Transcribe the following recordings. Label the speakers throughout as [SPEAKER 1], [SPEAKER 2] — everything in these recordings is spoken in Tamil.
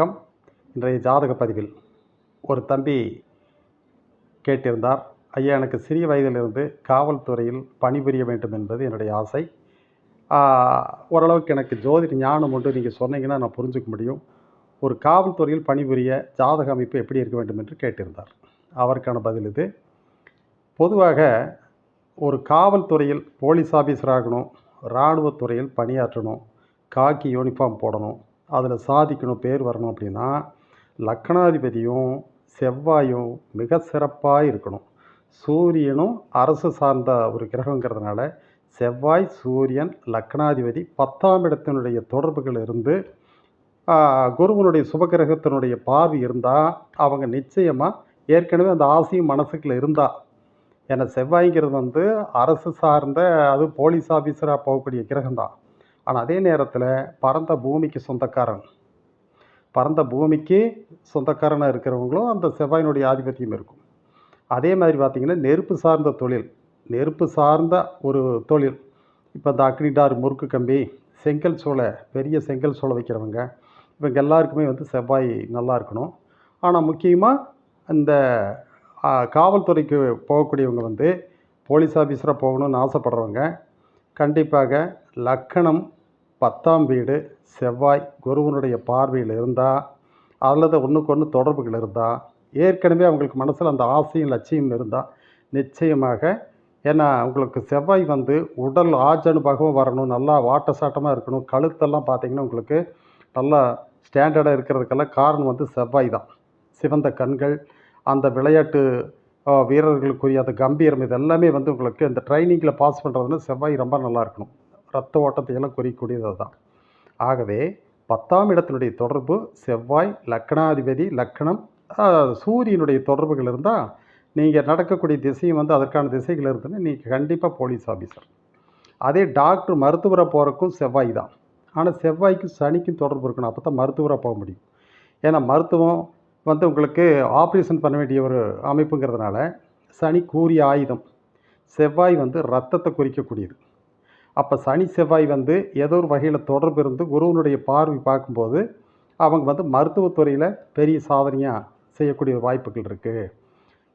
[SPEAKER 1] வணக்கம். இன்றைய ஜாதக பதிவில் ஒரு தம்பி கேட்டிருந்தார். ஐயா எனக்கு சிறிய வயதிலிருந்து காவல்துறையில் பணிபுரிய வேண்டும் என்பது என்னுடைய ஆசை. ஓரளவுக்கு எனக்கு ஜோதிட ஞானம் உண்டு. நீங்கள் சொன்னீங்கன்னா நான் புரிஞ்சுக்க முடியும். ஒரு காவல்துறையில் பணிபுரிய ஜாதக அமைப்பு எப்படி இருக்க வேண்டும் என்று கேட்டிருந்தார். அவருக்கான பதில் இது. பொதுவாக ஒரு காவல்துறையில் போலீஸ் ஆஃபீஸர் ஆகணும் இராணுவத்துறையில் பணியாற்றணும் காக்கி யூனிஃபார்ம் போடணும் அதில் சாதிக்கணும் பேர் வரணும் அப்படின்னா லக்னாதிபதியும் செவ்வாயும் மிக சிறப்பாக இருக்கணும். சூரியனும் அரசு சார்ந்த ஒரு கிரகங்கிறதுனால செவ்வாய் சூரியன் லக்னாதிபதி பத்தாம் இடத்தினுடைய தொடர்புகள் இருந்து குருவனுடைய சுபகிரகத்தினுடைய பார்வை இருந்தால் அவங்க நிச்சயமாக ஏற்கனவே அந்த ஆசையும் மனசுக்குள்ள இருந்தால் ஏன்னா செவ்வாய்ங்கிறது வந்து அரசு சார்ந்த அது போலீஸ் ஆஃபீஸராக போகக்கூடிய கிரகம்தான். ஆனால் அதே நேரத்தில் பரந்த பூமிக்கு சொந்தக்காரன். பரந்த பூமிக்கு சொந்தக்காரனாக இருக்கிறவங்களும் அந்த செவ்வாயினுடைய ஆதிபத்தியம் இருக்கும். அதே மாதிரி பார்த்திங்கன்னா நெருப்பு சார்ந்த தொழில் நெருப்பு சார்ந்த ஒரு தொழில். இப்போ இந்த அக்னிடார் முறுக்கு கம்பி செங்கல் சோலை பெரிய செங்கல் சோலை வைக்கிறவங்க இவங்க எல்லாருக்குமே வந்து செவ்வாய் நல்லா இருக்கணும். ஆனால் முக்கியமாக இந்த காவல்துறைக்கு போகக்கூடியவங்க வந்து போலீஸ் ஆஃபீஸராக போகணும்னு ஆசைப்படுறவங்க கண்டிப்பாக லக்கணம் பத்தாம் வீடு செவ்வாய் குருவனுடைய பார்வையில் இருந்தால் அல்லது ஒன்றுக்கு ஒன்று தொடர்புகள் இருந்தால் ஏற்கனவே அவங்களுக்கு மனசில் அந்த ஆசையும் லட்சியம் இருந்தால் நிச்சயமாக ஏன்னா உங்களுக்கு செவ்வாய் வந்து உடல் ஆஜனுபாகவும் வரணும் நல்லா வாட்ட சாட்டமாக இருக்கணும் கழுத்தெல்லாம் பார்த்திங்கன்னா உங்களுக்கு நல்லா ஸ்டாண்டர்டாக இருக்கிறதுக்கெல்லாம் காரணம் வந்து செவ்வாய் தான். சிவந்த கண்கள் அந்த விளையாட்டு வீரர்களுக்குரிய அந்த கம்பீரம் இது எல்லாமே வந்து உங்களுக்கு இந்த ட்ரைனிங்கில் பாஸ் பண்ணுறதுன்னா செவ்வாய் ரொம்ப நல்லா இருக்கணும். ரத்த ஓட்டத்தையெல்லாம் குறிக்கக்கூடியது அதுதான். ஆகவே பத்தாம் இடத்தினுடைய தொடர்பு செவ்வாய் லக்னாதிபதி லக்னம் சூரியனுடைய தொடர்புகள் இருந்தால் நீங்கள் நடக்கக்கூடிய திசையும் வந்து அதற்கான திசைகள் இருந்ததுன்னு நீங்கள் கண்டிப்பாக போலீஸ் ஆஃபீஸர் அதே டாக்டர் மருத்துவரை போகிறக்கும் செவ்வாய் தான். ஆனால் செவ்வாய்க்கும் சனிக்கும் தொடர்பு இருக்கணும். அப்போ தான் மருத்துவராக போக முடியும். ஏன்னா மருத்துவம் வந்து உங்களுக்கு ஆப்ரேஷன் பண்ண வேண்டிய ஒரு அமைப்புங்கிறதுனால சனி கூறிய ஆயுதம். செவ்வாய் வந்து ரத்தத்தை குறிக்கக்கூடியது. அப்போ சனி செவ்வாய் வந்து ஏதோ ஒரு வகையில் தொடர்பு இருந்து குருவனுடைய பார்வை பார்க்கும்போது அவங்க வந்து மருத்துவத்துறையில் பெரிய சாதனையாக செய்யக்கூடிய வாய்ப்புகள் இருக்குது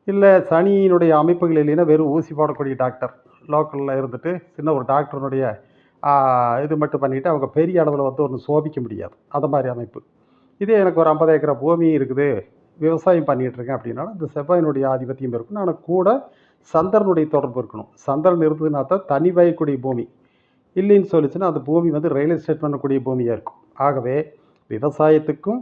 [SPEAKER 1] இல்லை சனியினுடைய அமைப்புகள் இல்லைன்னா வெறும் ஊசி போடக்கூடிய டாக்டர் லோக்கலில் இருந்துட்டு சின்ன ஒரு டாக்டருடைய இது மட்டும் பண்ணிவிட்டு அவங்க பெரிய அளவில் வந்து ஒன்று சோபிக்க முடியாது. அந்த மாதிரி அமைப்பு. இதே எனக்கு ஒரு ஐம்பது ஏக்கரா பூமி இருக்குது விவசாயம் பண்ணிகிட்டு இருக்கேன் அப்படின்னா இந்த செவ்வாயினுடைய ஆதிபத்தியம் இருக்கணும். ஆனால் கூட சந்திரனுடைய தொடர்பு இருக்கணும். சந்திரன் இருந்ததுன்னா தான் தனி வயக்கூடிய பூமி. இல்லைன்னு சொல்லிச்சுன்னா அந்த பூமி வந்து ரியல் எஸ்டேட் பண்ணக்கூடிய பூமியாக இருக்கும். ஆகவே விவசாயத்துக்கும்